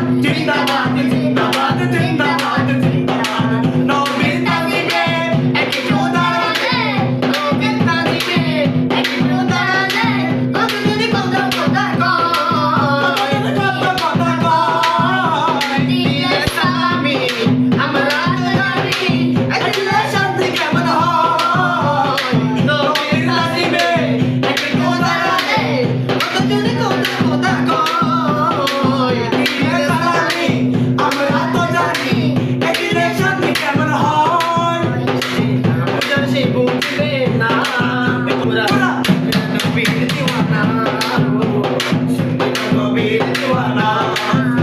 Ding, it ding, Tijuana, Tijuana, Tijuana, Tijuana,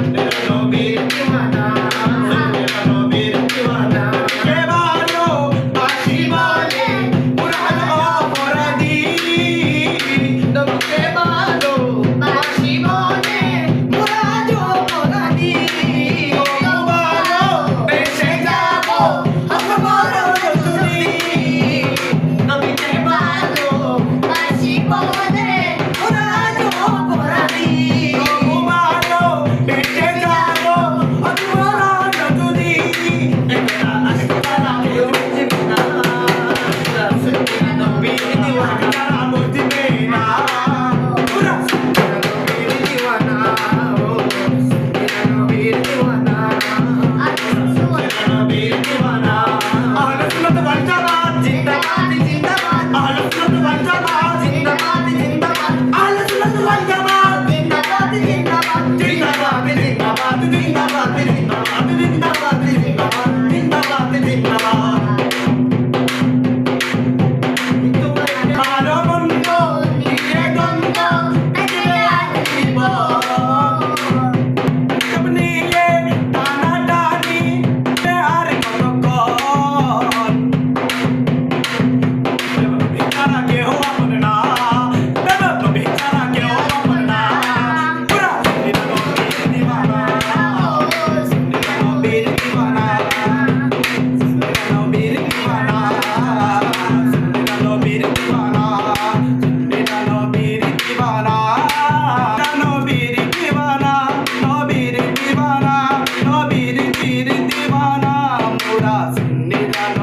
சிந்தமான Need